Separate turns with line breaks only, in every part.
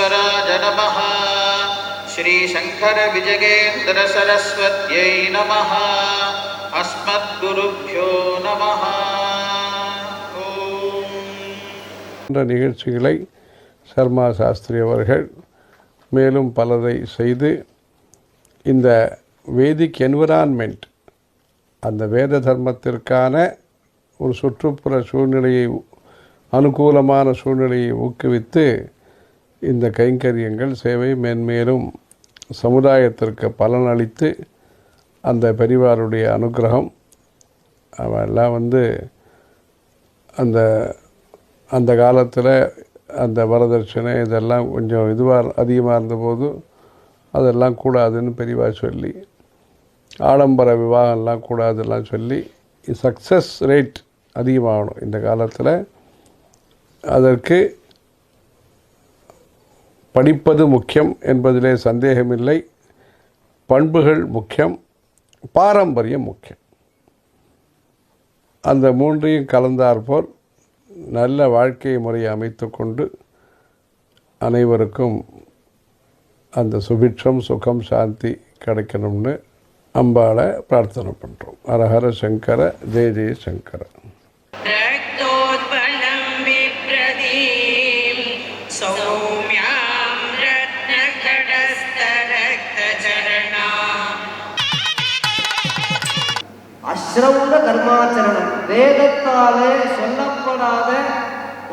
श्रीवेङ्कटेश्वराय नमः श्रीशङ्करविजयेन्द्रसरस्वत्यै नमः अस्मद्गुरुभ्यो नमः ॐ
என்ற நிகழ்ச்சிகளை சர்மா சாஸ்திரி அவர்கள் மேலும் பலரை செய்து இந்த வேதிக் என்விரான்மெண்ட் அந்த வேத தர்மத்திற்கான ஒரு சுற்றுப்புற சூழ்நிலையை அனுகூலமான சூழ்நிலையை ஊக்குவித்து இந்த கைங்கரியங்கள் சேவை மேன்மேலும் சமுதாயத்திற்கு பலனளித்து அந்த பெரிவாருடைய அனுகிரகம் அவெல்லாம் வந்து அந்த அந்த காலத்தில் அந்த வரதட்சணை இதெல்லாம் கொஞ்சம் இதுவாக அதிகமாக இருந்தபோது அதெல்லாம் கூடாதுன்னு பெரியவா சொல்லி ஆடம்பர விவாகம்லாம் கூடாதுலாம் சொல்லி சக்ஸஸ் ரேட் அதிகமாகணும் இந்த காலத்தில். அதற்கு படிப்பது முக்கியம் என்பதிலே சந்தேகமில்லை. பண்புகள் முக்கியம் பாரம்பரியம் முக்கியம். அந்த மூன்றையும் கலந்தாற்போல் நல்ல வாழ்க்கை முறையை அமைத்து கொண்டு அனைவருக்கும் அந்த சுபிட்சம் சுகம் சாந்தி கிடைக்கணும்னு அம்பாளை பிரார்த்தனை பண்ணுறோம் ஹரஹர சங்கர ஜெய ஜெய சங்கர.
அஸ்ரௌத கர்மாச்சரணம். வேதத்தாலே சொல்லப்படாத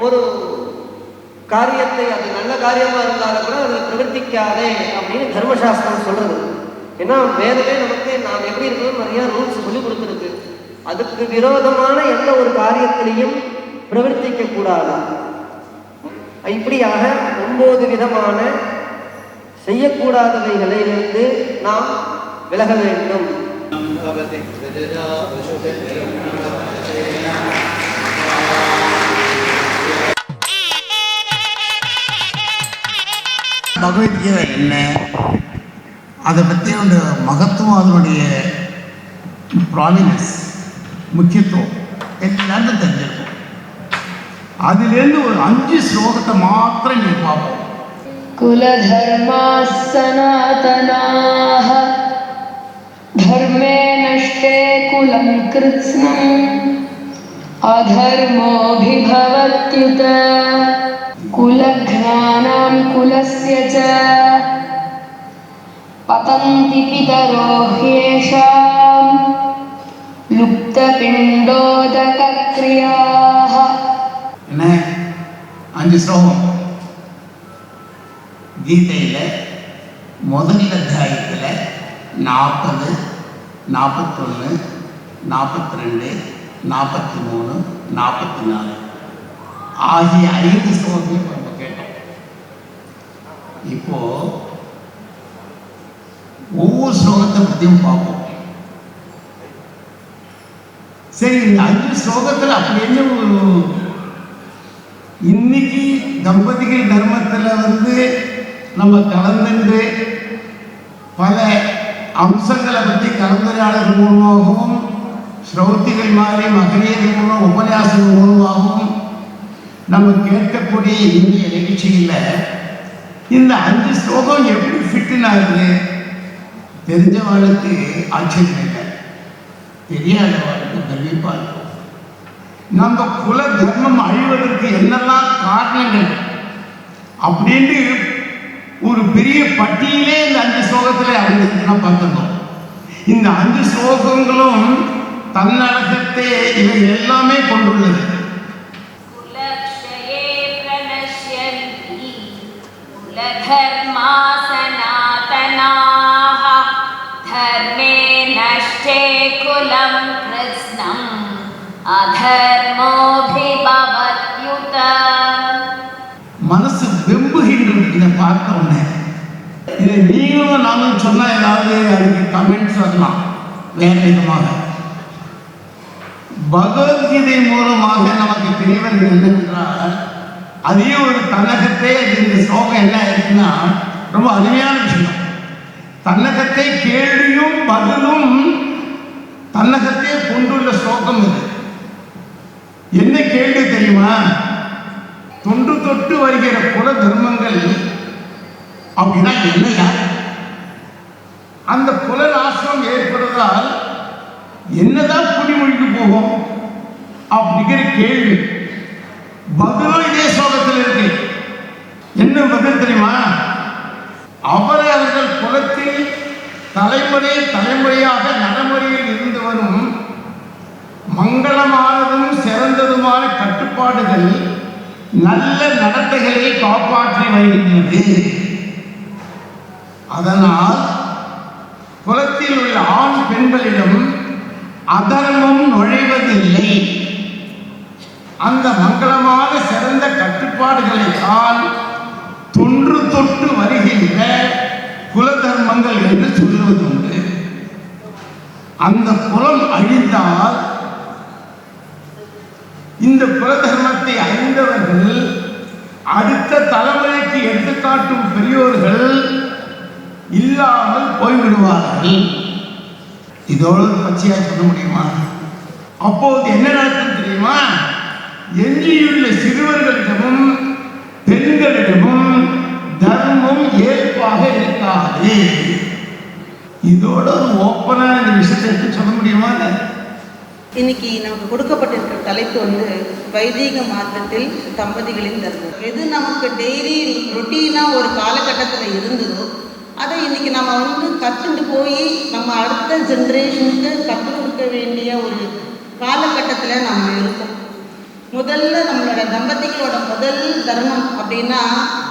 ஒரு காரியத்தை அது நல்ல காரியமா இருந்தாலும் கூட அதை பிரவர்த்திக்காதே அப்படின்னு தர்மசாஸ்திரம் சொல்றது. ஏன்னா வேதமே நமக்கு நாம் எப்படி இருக்கணும் நிறைய ரூல்ஸ் சொல்லி கொடுத்துருக்கு. அதுக்கு விரோதமான எந்த ஒரு காரியத்திலையும் பிரவர்த்திக்க கூடாது. இப்படியாக ஒன்பது விதமான செய்யக்கூடாதவைகளிலிருந்து நாம் விலக வேண்டும்.
भवति प्रजया
பகவத்கீதை என்ன அதை பற்றிய மகத்துவம் அதனுடைய ப்ராமினஸ் முக்கியத்துவம் எல்லாருக்கும் தெரிஞ்சிருக்கும் அதுலேருந்து ஒரு அஞ்சு ஸ்லோகத்தை மாத்திரம் நீ பார்ப்போம்
कुलधर्माः सनातनाः धर्मे नष्टे कुलं कृत्स्नम् अधर्मोऽभिभवत्युत कुलघ्नानां कुलस्य च पतन्ति पितरो ह्येषां लुप्तपिण्डोदकक्रियाः
என்ன அஞ்சு ஸ்லோகம் கீதையில் முதல் அத்தியாயத்தில் நாற்பது நாற்பத்தொன்று நாற்பத்தி ரெண்டு நாற்பத்தி மூணு நாற்பத்தி நாலு ஆகிய ஐந்து ஸ்லோகத்தையும் நம்ம கேட்டோம். இப்போ ஒவ்வொரு ஸ்லோகத்தை பற்றியும் பார்ப்போம். சரி இந்த அஞ்சு ஸ்லோகத்தில் அப்படி என்ன ஒரு இன்னைக்கு தம்பதிகள் தர்மத்தில் வந்து நம்ம கலந்துட்டு பல அம்சங்களை பற்றி கலந்துரையாடல் மூலமாகவும் ஸ்ரௌத்திகள் மாதிரி மகளிர் மூலம் உபன்யாசம் மூலமாகவும் நம்ம கேட்கக்கூடிய இந்திய நிகழ்ச்சியில் இந்த அஞ்சு ஸ்லோகம் எப்படி ஃபிட்டுன்னு ஆகுது தெரிஞ்சவர்களுக்கு ஆச்சரியம் இல்லை. தெரியாதவாளுக்கு கண்டிப்பாக இருக்கும் நம்ம குல தர்மம் அழிவதற்கு என்னெல்லாம் காரணங்கள் அப்படின்ட்டு ஒரு பெரிய பட்டியலே இந்த அஞ்சு ஸ்லோகத்தில் அறிஞ்சிருக்குன்னா பார்த்துருக்கோம் இந்த அஞ்சு ஸ்லோகங்களும் தன்னடக்கத்தை இவை எல்லாமே கொண்டுள்ளது
कुलक्षये
நீங்களும் நானும் சொன்னா ஏதாவது அதுக்கு கமெண்ட்ஸ் வரலாம். வேற விதமாக. பகவத்கீதை மூலமாக நமக்கு தெரியவது என்னவென்றால் அதே ஒரு தன்னகத்தை இந்த ஸ்லோகம் என்ன இருக்குன்னா ரொம்ப அருமையான விஷயம். தன்னகத்தை கேள்வியும் பதிலும் தன்னகத்தை கொண்டுள்ள ஸ்லோகம் இது. என்ன கேள்வி தெரியுமா? தொன்று தொட்டு வருகிற குல தர்மங்கள்
அப்படின்னா என்னையா அந்த புலநாசம் ஏற்படுவதால் என்னதான் குடிமொழிக்கு போகும்? அப்படிங்கிற கேள்வி. பதிலும் இதே சோகத்தில் இருக்கு. என்ன பதில் தெரியுமா? அவரை அவர்கள் குலத்தில் தலைமுறை தலைமுறையாக நடைமுறையில் இருந்து வரும் மங்களமானதும் சிறந்ததுமான கட்டுப்பாடுகள் நல்ல நடத்தைகளை காப்பாற்றி வருகின்றது. அதனால் குலத்தில் உள்ள ஆண் பெண்களிடம் அதர்மம் நுழைவதில்லை. அந்த மங்களமான சிறந்த கட்டுப்பாடுகளை தான் தொன்று தொட்டு வருகின்ற குலதர்மங்கள் என்று சொல்லுவதுண்டு. அந்த குலம் அழிந்தால் இந்த குலதர்மத்தை அறிந்தவர்கள் அடுத்த தலைமுறைக்கு எடுத்துக்காட்டும் பெரியோர்கள் இல்லாமல் போய்விடுவார்கள். இதோடு பச்சையா சொல்ல முடியுமா? அப்போது என்ன நடக்கும் தெரியுமா? எஞ்சியுள்ள சிறுவர்களிடமும் பெண்களிடமும் தர்மம் ஏற்பாக இருக்காது. இதோட ஒரு ஓப்பனா இந்த விஷயத்தை எடுத்து சொல்ல முடியுமா?
இன்னைக்கு நமக்கு கொடுக்கப்பட்டிருக்கிற தலைப்பு வந்து வைதீக மார்க்கத்தில் தம்பதிகளின் தர்மம். எது நமக்கு டெய்லி ரொட்டீனாக ஒரு காலகட்டத்தில் இருந்ததோ அதை இன்னைக்கு நம்ம வந்து கற்றுண்டு போய் நம்ம அடுத்த ஜென்ரேஷனுக்கு கற்றுக் கொடுக்க வேண்டிய ஒரு காலகட்டத்தில் நம்ம இருக்கோம். முதல்ல நம்மளோட தம்பதிகளோட முதல் தர்மம் அப்படின்னா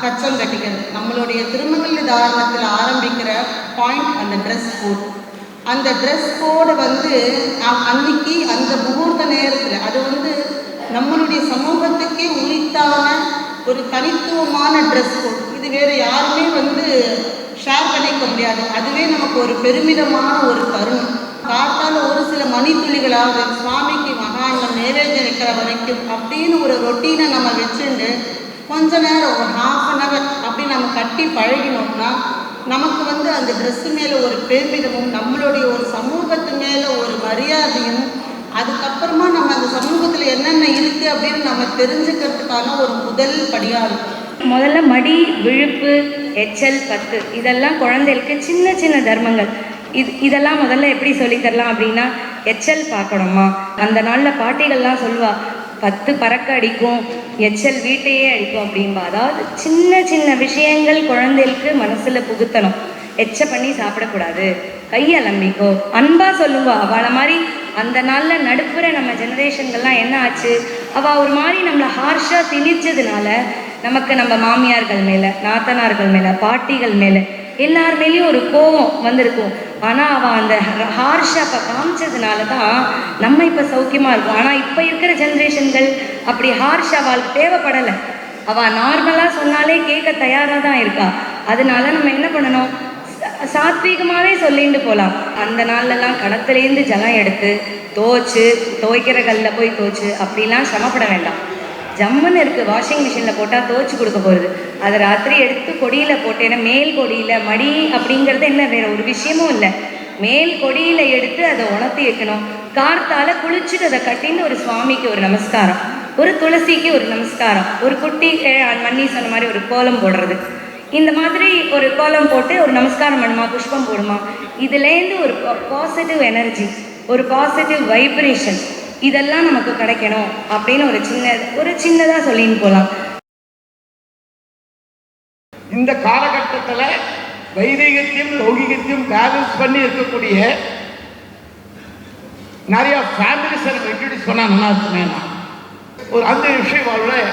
கச்சம் கட்டிக்கிறது. நம்மளுடைய திருமங்கல்ய தாரணத்தில் ஆரம்பிக்கிற பாயிண்ட் அந்த ட்ரெஸ் கோட் அந்த ட்ரெஸ் கோடை வந்து அன்னைக்கு அந்த முகூர்த்த நேரத்தில் அது வந்து நம்மளுடைய சமூகத்துக்கே உரித்தான ஒரு தனித்துவமான ட்ரெஸ் கோட் இது வேறு யாருமே வந்து ஷேர் பண்ணிக்க முடியாது. அதுவே நமக்கு ஒரு பெருமிதமான ஒரு தருணம். காத்தால ஒரு சில மணித்துளிகளாவது சுவாமிக்கு மகாங்கம் நைவேத்தியம் இருக்கிற வரைக்கும் அப்படின்னு ஒரு ரொட்டீனை நம்ம வச்சுட்டு கொஞ்ச நேரம் ஒரு ஹாஃப் அன் ஹவர் அப்படி நம்ம கட்டி பழகினோம்னா நமக்கு வந்து அந்த ட்ரெஸ்ஸு மேலே ஒரு பெருமிதமும் நம்மளுடைய ஒரு சமூகத்து மேலே ஒரு மரியாதையும் அதுக்கப்புறமா நம்ம அந்த சமூகத்தில் என்னென்ன இருக்குது அப்படின்னு நம்ம தெரிஞ்சுக்கிறதுக்கான ஒரு முதல் படியாக இருக்கும்
முதல்ல மடி விழுப்பு எச்சல் பத்து. இதெல்லாம் குழந்தைகளுக்கு சின்ன சின்ன தர்மங்கள். இது இதெல்லாம் முதல்ல எப்படி சொல்லித்தரலாம் அப்படின்னா எச்சல் பார்க்கணுமா அந்த நாளில் பாட்டிகள்லாம் சொல்லுவா பத்து பறக்க அடிக்கும் எச்சல் வீட்டையே அடிக்கும் அப்படின்பா அதாவது சின்ன சின்ன விஷயங்கள் குழந்தைகளுக்கு மனசில் புகுத்தணும். எச்ச பண்ணி சாப்பிடக்கூடாது. கையை அலம்பிக்கோ. அன்பா சொல்லுவா அவளை மாதிரி அந்த நாளில் நடுப்புற நம்ம ஜெனரேஷன்கள்லாம் என்ன ஆச்சு? அவள் ஒரு மாதிரி நம்மளை ஹார்ஷாக திணிச்சதுனால நமக்கு நம்ம மாமியார்கள் மேலே நாத்தனார்கள் மேலே பாட்டிகள் மேலே எல்லார் மேலேயும் ஒரு கோபம் வந்திருக்கும். ஆனால் அவள் அந்த ஹார்ஷாக இப்போ காமிச்சதுனால தான் நம்ம இப்போ சௌக்கியமாக இருக்கும். ஆனால் இப்போ இருக்கிற ஜென்ரேஷன்கள் அப்படி ஹார்ஷ் அவளுக்கு தேவைப்படலை. அவள் நார்மலாக சொன்னாலே கேட்க தயாராக தான் இருக்கா. அதனால நம்ம என்ன பண்ணணும்? சாத்வீகமாகவே சொல்லிட்டு போகலாம் அந்த நாள்லலாம் கடத்துலேருந்து ஜலம் எடுத்து தோச்சு துவைக்கிற கல்ல போய் தோச்சு அப்படிலாம் சிரமப்பட வேண்டாம். ஜம்முன்னு இருக்குது வாஷிங் மிஷினில் போட்டால் துவச்சி கொடுக்க போகிறது அதை ராத்திரி எடுத்து கொடியில் போட்டேன்னா மேல் கொடியில் மடி அப்படிங்கிறது என்ன? வேற ஒரு விஷயமும் இல்லை. மேல் கொடியில் எடுத்து அதை உணர்த்தி வைக்கணும். கார்த்தால் குளிச்சுட்டு அதை கட்டின்னு ஒரு சுவாமிக்கு ஒரு நமஸ்காரம். ஒரு துளசிக்கு ஒரு நமஸ்காரம். ஒரு குட்டி அஹ், மன்னி சொன்ன மாதிரி ஒரு கோலம் போடுறது. இந்த மாதிரி ஒரு கோலம் போட்டு ஒரு நமஸ்காரம் பண்ணுமா புஷ்பம் போடுமா? இதுலேருந்து ஒரு பாசிட்டிவ் எனர்ஜி ஒரு பாசிட்டிவ் வைப்ரேஷன் இதெல்லாம் நமக்கு கிடைக்கணும் அப்படின்னு ஒரு சின்ன ஒரு சின்னதாக சொல்லின்னு போகலாம்
இந்த காலகட்டத்தில் வைதிகத்தையும் லௌகிகத்தையும் பேலன்ஸ் பண்ணி இருக்கக்கூடிய நிறைய ஃபேமிலிஸ் எனக்கு இன்ட்ரடியூஸ் பண்ணால் நல்லா இருக்குமே நான் ஒரு அந்த விஷயம் வாழ்வில்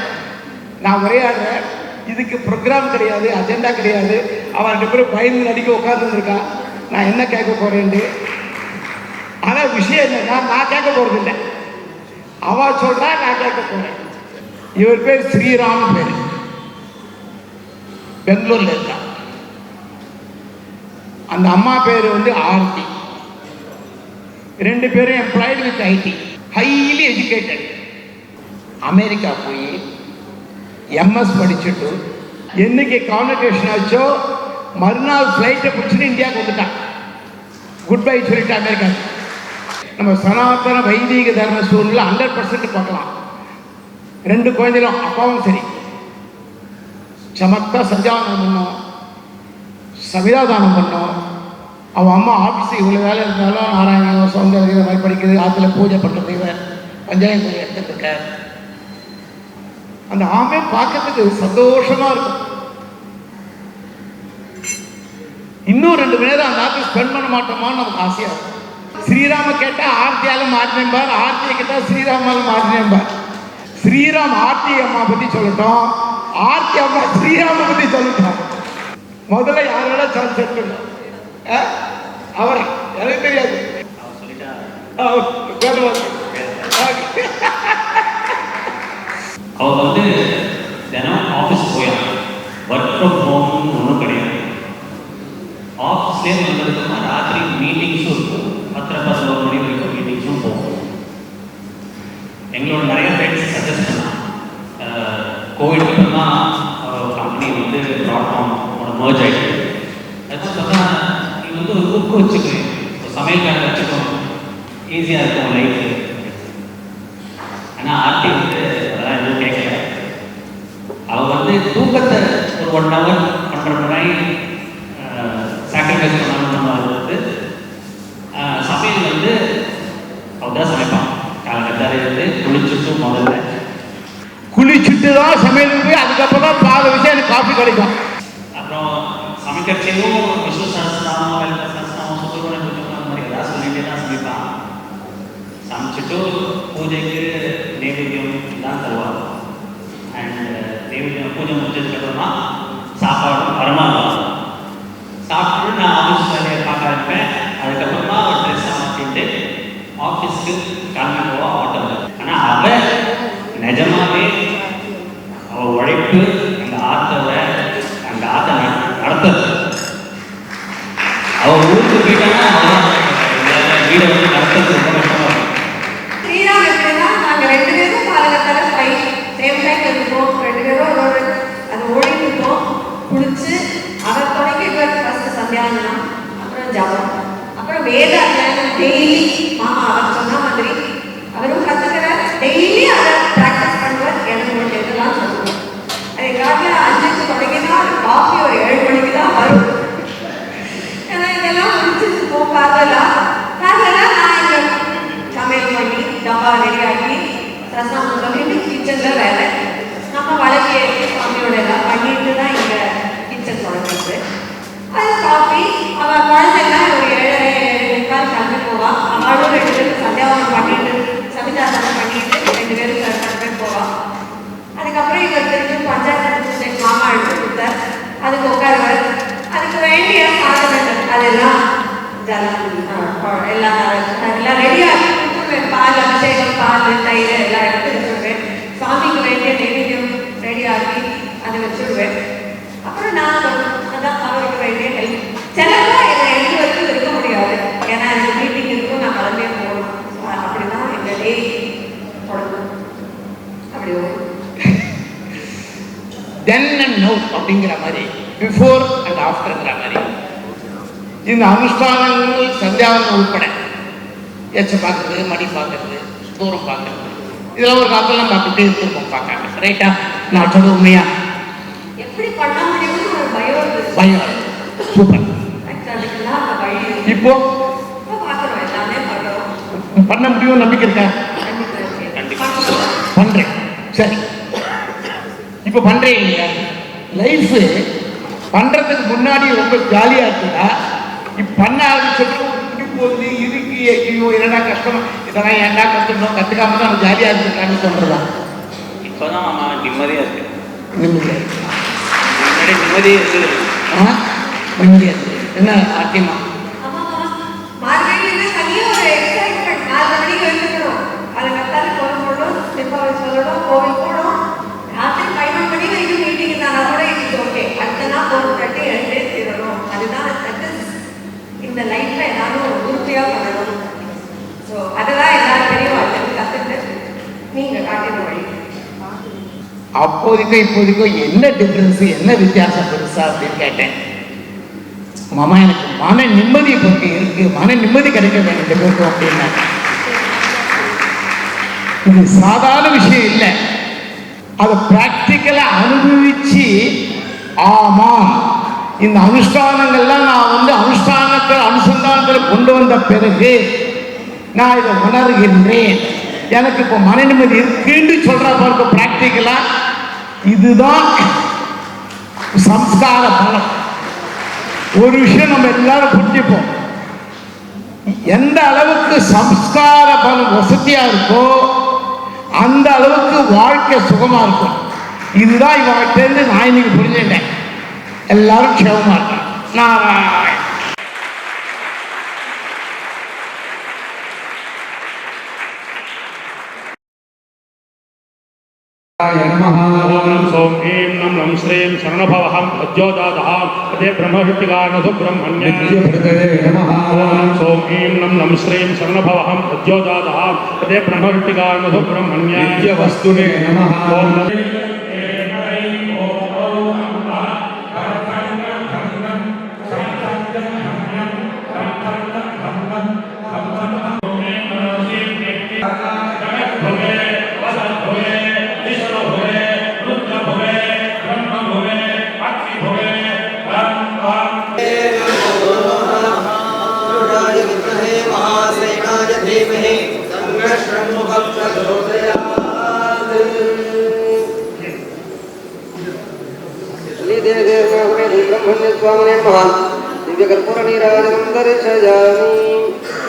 நான் உரையாடுறேன். இதுக்கு ப்ரோக்ராம் கிடையாது அஜெண்டா கிடையாது. அவன் ரெண்டு பேரும் பயந்து நடிக்க உட்காந்துருக்கான் நான் என்ன கேட்க போறேன்ட்டு. ஆனால் விஷயம் என்னன்னா நான் கேட்க போகிறதில்லை அவ சொல்றா நான் கேட்க போறேன் இவர் பேர் ஸ்ரீராம் பேர் பெங்களூர்ல இருக்கா அந்த அம்மா பேர் வந்து ஆர்த்தி ரெண்டு பேரும் employed with IT highly educated America போய் எம்எஸ் படிச்சுட்டு என்னைக்கு கான்வெகேஷன் ஆச்சோ மறுநாள் ஃப்ளைட்டை பிடிச்சிட்டு இந்தியாவுக்கு வந்துட்டான் குட் பை சொல்லிட்டு அமெரிக்கா நம்ம சனாதன வைதீக தர்ம சூழ்நிலை ஹண்ட்ரட் பர்சன்ட் பார்க்கலாம். ரெண்டு குழந்தைகளும் அப்பாவும் சரி. சமத்தா சஞ்சாதனம் பண்ணோம். சவிதாதானம் பண்ணோம். அவன் அம்மா ஆஃபீஸுக்கு இவ்வளோ வேலை இருந்தாலும் நாராயணம் சௌந்தர்யம் இந்த மாதிரி படிக்கிறது ஆற்றுல பூஜை பண்ணுறது இவன் பஞ்சாயத்து எடுத்துட்டு இருக்க அந்த ஆமே பார்க்கறதுக்கு சந்தோஷமா இருக்கும். இன்னும் ரெண்டு மணி நேரம் அந்த ஆற்றுல ஸ்பெண்ட் பண்ண மாட்டோமான்னு நமக்கு ஆசையாக இருக்கும். ஸ்ரீராம கேட்டா ஆர்த்தியாலும் மாற்றினேன்பார் ஆர்த்தியை கேட்டால் ஸ்ரீராமாலும் மாற்றினேன்பார் ஸ்ரீராம் ஆர்த்தி அம்மா பற்றி சொல்லட்டும். ஆர்த்தி அம்மா ஸ்ரீராம பற்றி சொல்லட்டும். முதல்ல யாரோட சான்ஸ் அவர் அவரா? எனக்கு தெரியாது. அவர்
அவங்க வந்து தினம் ஆஃபீஸ் போயிருக்காங்க ஒர்க் ஃப்ரம் ஹோம்னு ஒன்றும் கிடையாது. ஆஃபீஸ்லேயே வந்ததுக்கு கோவிட் தான் கம்பெனி வந்து ப்ராட்ஃபார்ம் மர்ஜ் ஆகிட்டு அதுக்கு சொன்னால் நீ வந்து ஒரு குக் வச்சுக்கணும் ஒரு வச்சுக்கணும் ஈஸியாக இருக்கும் லைஃப் ஆனால் ஆர்டி வந்து அதெல்லாம் எதுவும் கேட்கல. அவள் வந்து தூக்கத்தை ஒரு ஒன் ஹவர் ஒன்றரை மணி சாக்ரிஃபைஸ் பண்ணணும் வந்து ஆஹ், சமையல் வந்து அவள் தான் சமைப்பான் காலகட்டால இருந்து குளிச்சுட்டு முதல்ல
குளிச்சுட்டு தான் சமையல் போய் அதுக்கப்புறம் தான் பாத விஷயம் எனக்கு காஃபி கிடைக்கும்
அப்புறம் சமைக்கிறச்சேவும் விஷ்ணு சஹஸ்ரநாமம் லலிதா சஹஸ்ரநாமம் சுப்பிரமணிய புத்தகம் அந்த மாதிரி ஏதாவது சொல்லிட்டே தான் சமைப்பான் சமைச்சிட்டு பூஜைக்கு நைவேத்தியம் எல்லாம் தருவாங்க அண்ட் நைவேத்தியம் பூஜை முடிச்சதுக்கப்புறமா சாப்பாடு பரமாறுவாங்க சாப்பிட்டு நான் ஆஃபீஸ் வேலையை பார்க்க ஆரம்பிப்பேன் அதுக்கப்புறமா ஒரு ட்ரெஸ் மாற்றிட்டு ஆஃபீஸ்க்கு கிளம்பி போவா ஆட்டோவில் ஆனால் அவன் நிஜமாவே அவள் உழைப்பு
கிச்சன் அது காஃபி அவள் குழந்தைலாம் ஒரு ஏழரை ஏழு முக்கால் கிளம்பி போவா. அவளும் ரெண்டு பேரும் சந்தியாவனம் பண்ணிட்டு சமிதாசனம் பண்ணிட்டு ரெண்டு பேரும் கிளம்பி போவா. அதுக்கப்புறம் இவர் திருப்பி பஞ்சாயத்து பூஜைக்கு மாமா எடுத்து கொடுத்தார். அதுக்கு உட்காருவார். அதுக்கு வேண்டிய சாதனங்கள் அதெல்லாம் எல்லாம் எல்லாம் ரெடியாக கொடுத்துருவேன். பால் அபிஷேகம் பால் தயிர் எல்லாம் எடுத்து வச்சுருவேன். சாமிக்கு வேண்டிய நைவேத்தியம் ரெடியாகி அதை வச்சுருவேன். அப்புறம் நான் அதான் அவருக்கு வேண்டிய ஹெல்ப் சிலப்போ என்னை எழுதி வரைக்கும் இருக்க முடியாது. ஏன்னா எனக்கு மீட்டிங் இருக்கும் நான் கிளம்பியே போகணும். அப்படி தான் எங்கள் டே தொடங்கும் அப்படி
தென் அண்ட் நோ அப்படிங்கிற மாதிரி பிஃபோர் அண்ட் ஆஃப்டர்ங்கிற மாதிரி. இந்த அனுஷ்டானங்கள் சந்தியாவனம் உட்பட எச்ச பார்க்கறது மணி பார்க்கறது தூரம் பார்க்கறது. இதெல்லாம் ஒரு காலத்தெல்லாம் பார்த்துட்டே இருந்திருப்போம் பார்க்காம. ரைட்டா நான் சொல்ல உண்மையா?
எப்படி பண்ண பயம்
சூப்பர். இப்போ? பண்ண முடியும் நம்பிக்கை இருக்கா? பண்றேன். சரி. இப்போ பண்றேன் இல்லையா? லைஃப் பண்றதுக்கு முன்னாடி ரொம்ப ஜாலியா இருக்குதா? இப்ப பண்ண ஆரம்பிச்சப்போ போகுது இருக்கு ஐயோ என்னடா கஷ்டம்? இதெல்லாம் ஏன்டா கத்துக்கணும்? கத்துக்காம தான் ஜாலியா இருந்திருக்கான்னு சொல்றதா?
இப்போதான் இருக்கு
நிம்மதியா இருக்கு.
முன்னாடி நிம்மதியே இருக்குது
இருக்கு என்ன
is இந்த லைஃப்ல எல்லாரும் உறுதியாக பண்ணணும் ஸோ அதெல்லாம் எல்லாரும் பெரியவாழ்க்கை கற்றுட்டு நீங்கள் காட்டின வழி.
அப்போதைக்கும் இப்போதைக்கும் என்ன டிஃப்ரென்ஸ் என்ன வித்தியாசம்? சார் அப்படின்னு கேட்டேன். மாமா எனக்கு மன நிம்மதி இப்போ இருக்கு. மன நிம்மதி கிடைக்கிறது எனக்கு பேருக்கும் அப்படின்னா. இது சாதாரண விஷயம் இல்லை. அதை ப்ராக்டிக்கலாக அனுபவிச்சு ஆமாம் இந்த அனுஷ்டானங்கள்லாம் நான் வந்து அனுஷ்டானத்தில் அனுசந்தானத்தில் கொண்டு வந்த பிறகு நான் இதை உணர்கின்றேன். எனக்கு இப்போ மன நிம்மதி இருக்குன்னு சொல்கிற பாருங்க ப்ராக்டிக்கலாக இதுதான் சம்ஸ்கார பலம் ஒரு விஷயம் நம்ம எல்லாரும் புரிஞ்சுப்போம் எந்த அளவுக்கு சம்ஸ்கார பலம் வசதியா இருக்கோ அந்த அளவுக்கு வாழ்க்கை சுகமா இருக்கும் இதுதான் இவங்கிட்டேருந்து நான் இன்னைக்கு புரிஞ்சுட்டேன் எல்லாரும் க்ஷேமமா இருக்காங்க
நான் శ్రీం శరణభవ అద్యోజాత అదే బ్రహ్మశక్తికారణసు బ్రహ్మణ్య ఓం సోం ఈం నం నం శ్రీం శరణభవ అద్యోజాత
అదే బ్రహ్మశక్తికారణసు బ్రహ్మణ్య వస్తునే నమ. ఓం स्वामिने नमः दिव्यकर्पूरनीराजनं दर्शयामि।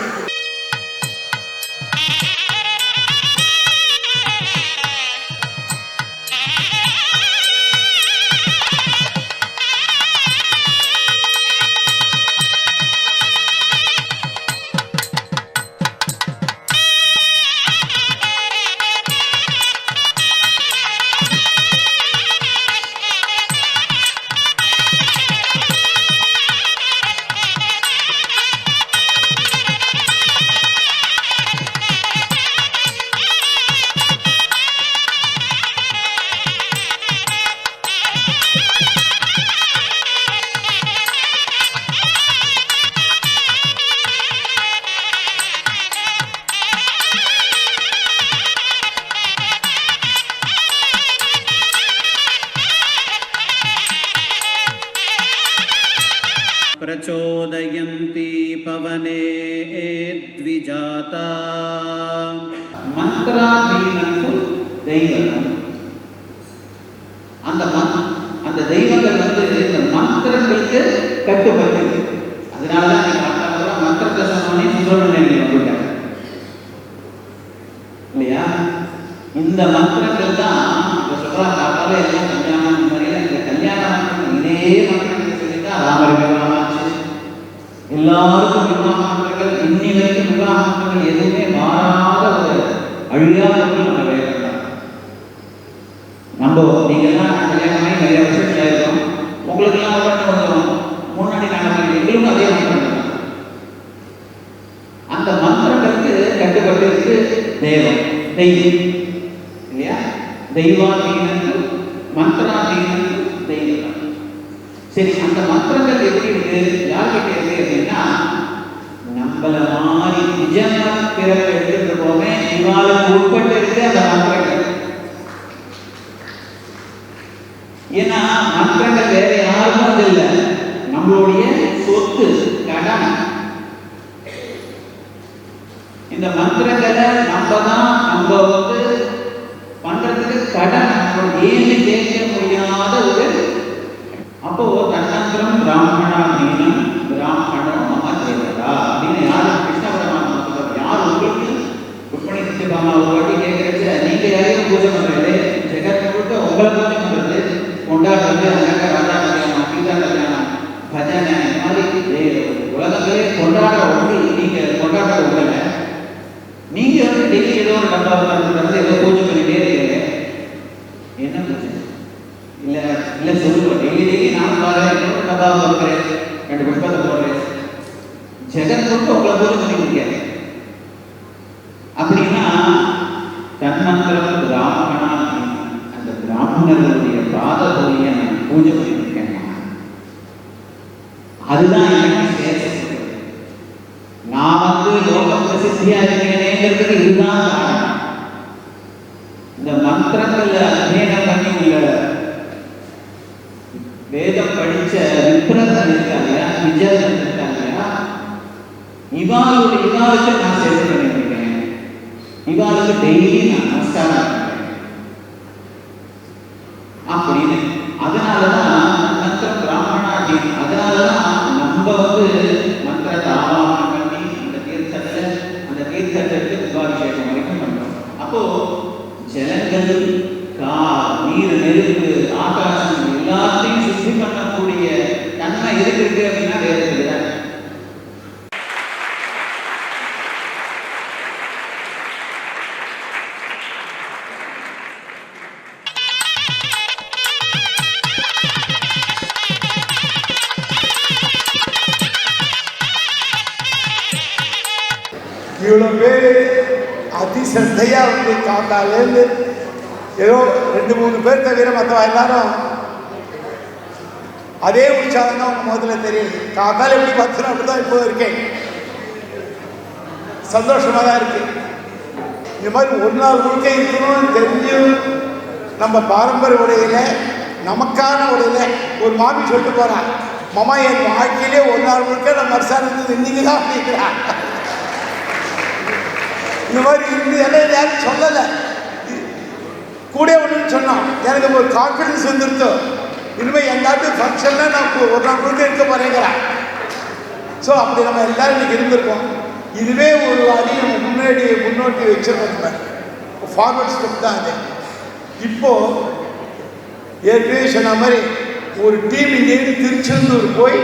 எல்லாருக்கும் விவாக மந்திரங்கள் இன்னி வரைக்கும் விவாக எதுவுமே மாறாத ஒரு அழியாத ஒரு நம்ம வேதம் தான் நம்ம நீங்கள்லாம் கல்யாணமே நிறைய வருஷத்துல இருக்கோம் உங்களுக்கெல்லாம் உடனே வந்துடும் முன்னாடி நாங்கள் எங்களுக்கும் அதே மந்திரம் தான் அந்த மந்திரங்களுக்கு கட்டுப்பட்டு இருக்கு தேவம் தெய்வம் இல்லையா தெய்வாதீனங்கள் மந்திராதீனங்கள் தெய்வம் சரி அந்த மந்திரங்கள் எப்படி இருக்கு யார்கிட்ட இருக்கு அப்படின்னா நம்மள மாதிரி நிஜமா பிறப்பு எடுத்துட்டு போமே இவாளுக்கு உட்பட்டு இருக்கு அந்த மந்திரங்கள் ஏன்னா மந்திரங்கள் வேற யாருக்கும் அது இல்லை நம்மளுடைய சொத்து கடன் இந்த மந்திரங்களை நம்ம தான் நம்ம வந்து பண்றதுக்கு கடன் நம்ம ஏன்னு கேட்க முடியாத ஒரு அப்போ தன்னந்திரம் பிராமணா மீனம் பிராமணம் மம தேவதா அப்படின்னு யாரு கிருஷ்ண பரமாத்மா சொல்றாரு? யார் உங்களுக்கு ருக்மணி சத்யபாமா ஒரு வாட்டி கேட்கறது நீங்க யாரையும் பூஜை பண்றது ஜெகத் முழுக்க உங்களை பூஜை பண்றது கொண்டாடுறது அங்க ராஜா கல்யாணம் சீதா கல்யாணம் பஜனை மாதிரி உலகத்திலே கொண்டாடுற ஒன்று நீங்க நீங்க வந்து டெய்லி ஏதோ ஒரு டப்பா வந்து ஏதோ கோச்சு பண்ணிட்டே இருக்கீங்க என்ன பிரச்சனை இல்லை இல்லை சொல்லுவேன் டெய்லி டெய்லி நான் வரேன் இன்னொரு டப்பா வைக்கிறேன் ரெண்டு புஷ்பத்தை போடுறேன். ஜெகன் கொடுத்து உங்களை பூஜை பண்ணி அப்படின்னா தன்மந்திரம் பிராமணா அந்த பிராமணர்களுடைய பாத பூமியை நான் பூஜை பண்ணியிருக்கேன் அதுதான் எனக்கு சேஷம் நான் வந்து லோக பிரசித்தியா இருக்கேனேங்கிறதுக்கு இதுதான் இந்த மந்திரங்கள்ல அத்தியனம் பண்ணி உள்ள வேதம் படிச்ச விப்ர விஜய் இருக்காங்க. இவாளுடைய இவாளுக்கு நான் சேர்த்து பண்ணியிருக்கேன். இவாளுக்கு டெய்லி நான் நமஸ்காரம்
தான் தெரியுது காக்கால எப்படி பார்த்தோம் அப்படி தான் இப்போ இருக்கேன். சந்தோஷமா தான் இருக்கு. இந்த மாதிரி ஒரு நாள் முழுக்க இருக்கணும்னு தெரிஞ்சும் நம்ம பாரம்பரிய உடையில நமக்கான உடையில ஒரு மாமி சொல்லிட்டு போறான் மாமா என் வாழ்க்கையிலே ஒரு நாள் முழுக்க நம்ம மரசான இன்னைக்கு தான் அப்படிங்கிறான் இந்த மாதிரி இருந்து எல்லாம் யாரும் சொல்லலை. கூட ஒன்று சொன்னான். எனக்கு ஒரு கான்ஃபிடன்ஸ் வந்துருத்தோ இனிமேல் எல்லாத்தையும் ஃபங்க்ஷனில் நான் ஒரு நாள் முழுக்க இருக்க போகிறேங்கிறேன் ஸோ அப்படி நம்ம எல்லாரும் இன்னைக்கு இருந்திருக்கோம். இதுவே ஒரு அடி நம்ம முன்னாடி முன்னோட்டி வச்சிருக்கோம் ஃபார்வர்ட் ஸ்டெப் தான் அது. இப்போது ஏற்கனவே சொன்ன மாதிரி ஒரு டீம் இங்கேருந்து திருச்செந்தூர் போய்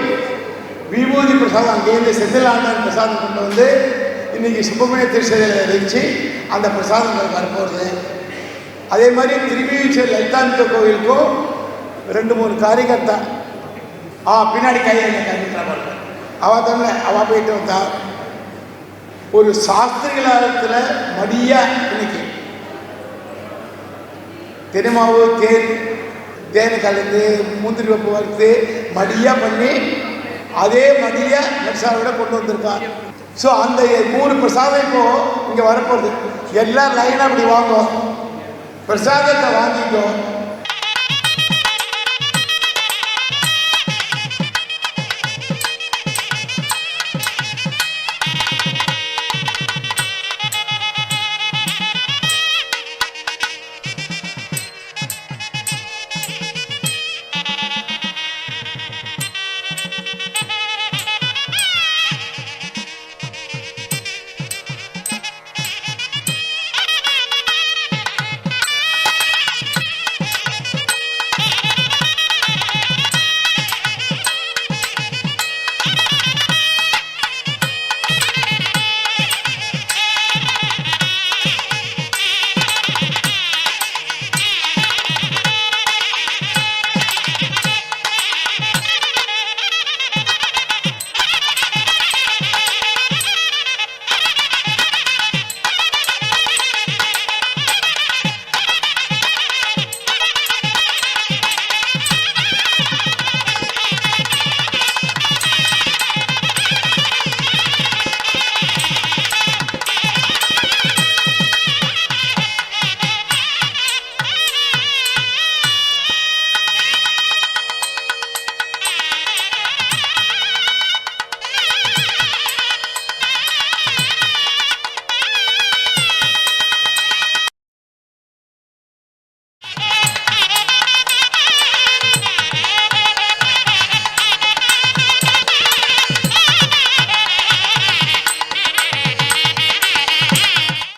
விபூதி பிரசாதம் அங்கேருந்து செந்திலாண்டான் பிரசாதம் கொண்டு வந்து இன்னைக்கு சுப்பிரமணிய திருச்செதியில் வச்சு அந்த பிரசாதங்கள் வரப்போகிறது அதே மாதிரி திரும்பியூச்சர் லலிதாந்த கோவிலுக்கும் ரெண்டு மூணு காரியகர்த்தா. ஆ பின்னாடி கையை கண்டிப்பாக அவ தானே அவ போயிட்டு வந்தா. ஒரு சாஸ்திரிகளாரத்தில் மடியா இன்னைக்கு. தெருமாவு தேன் தேன் கலந்து முந்திரி பப்பு வறுத்து மடியா பண்ணி அதே மடியை பிரசாதோட கொண்டு வந்திருக்கான் ஸோ அந்த மூணு பிரசாதம் இப்போ இங்கே வரப்போகுது. எல்லா லைனாக அப்படி வாங்கும் பிரசாதத்தை வாங்கிக்கோ.